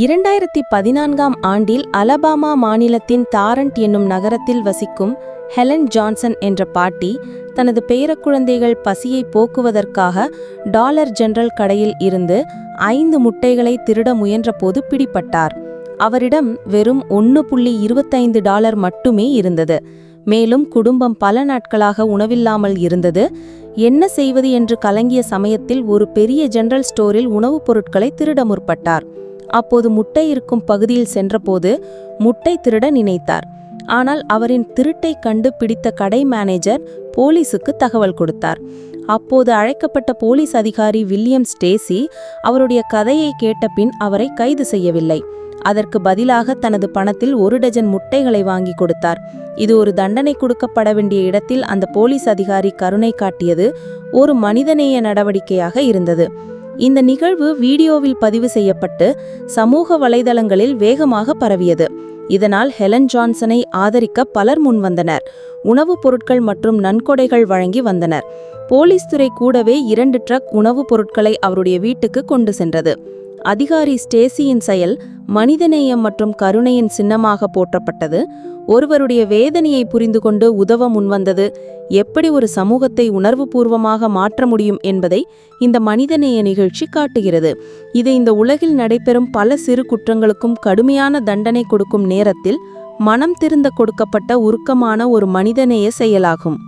இரண்டாயிரத்தி பதினான்காம் ஆண்டில் அலபாமா மாநிலத்தின் தாரண்ட் என்னும் நகரத்தில் வசிக்கும் ஹெலன் ஜான்சன் என்ற பாட்டி தனது பேரக்குழந்தைகள் பசியை போக்குவதற்காக டாலர் ஜெனரல் கடையில் இருந்து ஐந்து முட்டைகளை திருட முயன்றபோது பிடிபட்டார். அவரிடம் வெறும் ஒன்று புள்ளி இருபத்தைந்து டாலர் மட்டுமே இருந்தது. மேலும் குடும்பம் பல நாட்களாக உணவில்லாமல் இருந்தது. என்ன செய்வது என்று கலங்கிய சமயத்தில் ஒரு பெரிய ஜெனரல் ஸ்டோரில் உணவுப் பொருட்களை திருட முற்பட்டார். அப்போது முட்டை இருக்கும் பகுதியில் சென்றபோது முட்டை திருட நினைத்தார். ஆனால் அவரின் திருட்டை கண்டு பிடித்த கடை மேனேஜர் போலீசுக்கு தகவல் கொடுத்தார். அப்போது அழைக்கப்பட்ட போலீஸ் அதிகாரி வில்லியம் ஸ்டேசி அவருடைய கதையை கேட்டபின் அவரை கைது செய்யவில்லை. அதற்கு பதிலாக தனது பணத்தில் ஒரு டஜன் முட்டைகளை வாங்கி கொடுத்தார். இது ஒரு தண்டனை கொடுக்கப்பட வேண்டிய இடத்தில் அந்த போலீஸ் அதிகாரி கருணை காட்டியது ஒரு மனிதநேய நடவடிக்கையாக இருந்தது. இந்த நிகழ்வு வீடியோவில் பதிவு செய்யப்பட்டு சமூக வலைதளங்களில் வேகமாக பரவியது. இதனால் ஹெலன் ஜான்சனை ஆதரிக்க பலர் முன்வந்தனர். உணவுப் பொருட்கள் மற்றும் நன்கொடைகள் வழங்கி வந்தனர். போலீஸ் துறை கூடவே இரண்டு ட்ரக் உணவுப் பொருட்களை அவருடைய வீட்டுக்கு கொண்டு சென்றது. அதிகாரி ஸ்டேசியின் செயல் மனிதநேயம் மற்றும் கருணையின் சின்னமாக போற்றப்பட்டது. ஒருவருடைய வேதனையை புரிந்து கொண்டு உதவ முன்வந்தது. எப்படி ஒரு சமூகத்தை உணர்வுபூர்வமாக மாற்ற முடியும் என்பதை இந்த மனிதநேய நிகழ்ச்சி காட்டுகிறது. இது இந்த உலகில் நடைபெறும் பல சிறு குற்றங்களுக்கும் கடுமையான தண்டனை கொடுக்கும் நேரத்தில் மனம் திருந்த கொடுக்கப்பட்ட உருக்கமான ஒரு மனிதநேய செயலாகும்.